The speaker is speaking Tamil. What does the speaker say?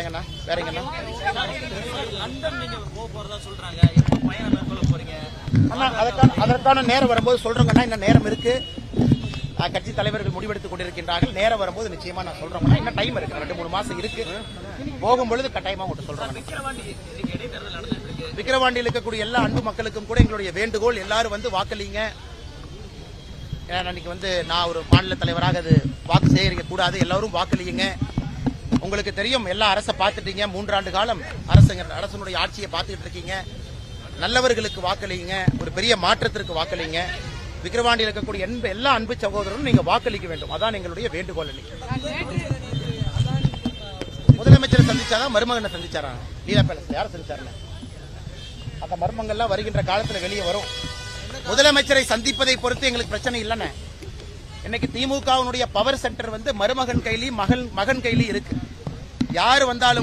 ஏங்கண்ணா வேற எங்கண்ணா? அண்ணா அதற்கான அதற்கான நேரம் வரும்போது சொல்றோங்கண்ணா இன்னும் நேரம் இருக்கு. கட்சி தலைவர்கள் முடிவெடுத்துக் கொண்டிருக்கின்றார்கள். நேரம் வரும்போது நிச்சயமா நான் சொல்றேன் இன்னும் டைம் இருக்கு. ரெண்டு மூணு மாசம் இருக்கு. போகும்பொழுது கட்டாயமா உங்கள்கிட்ட சொல்றேன் விக்கிரவாண்டியில் இருக்கக்கூடிய எல்லா அன்பு மக்களுக்கும் கூட எங்களுடைய வேண்டுகோள் எல்லாரும் வந்து வாக்களிங்க. ஏன்னா அன்னைக்கு வந்து நான் ஒரு மாநில தலைவராக அது வாக்கு சேகரிக்க கூடாது. எல்லாரும் வாக்களியுங்க உங்களுக்கு தெரியும் எல்லா அரசை பார்த்துட்டீங்க. மூன்றாண்டு காலம் அரசுங்க அரசனுடைய ஆட்சியை பார்த்துக்கிட்டு இருக்கீங்க. நல்லவர்களுக்கு வாக்களிங்க. ஒரு பெரிய மாற்றத்திற்கு வாக்களிங்க. விக்கிரவாண்டியில் இருக்கக்கூடிய அன்பு எல்லா அன்பு சகோதரரும் நீங்க வாக்களிக்க வேண்டும். அதான் எங்களுடைய வேண்டுகோள் முதலமைச்சரை சந்திச்சாதான் மருமகனை சந்திச்சாரா? லீலா பேலஸ் யார சந்திச்சாருன்னு? அந்த மர்மங்கள்லாம் வருகின்ற காலத்துல வெளியே வரும். முதலமைச்சரை சந்திப்பதை பொறுத்து எங்களுக்கு பிரச்சனை இல்லைன்னு. இன்னைக்கு திமுகவினுடைய பவர் சென்டர் வந்து மருமகன் கையிலையும் மகன் மகன் கையிலையும் இருக்கு. யார் வந்தாலும்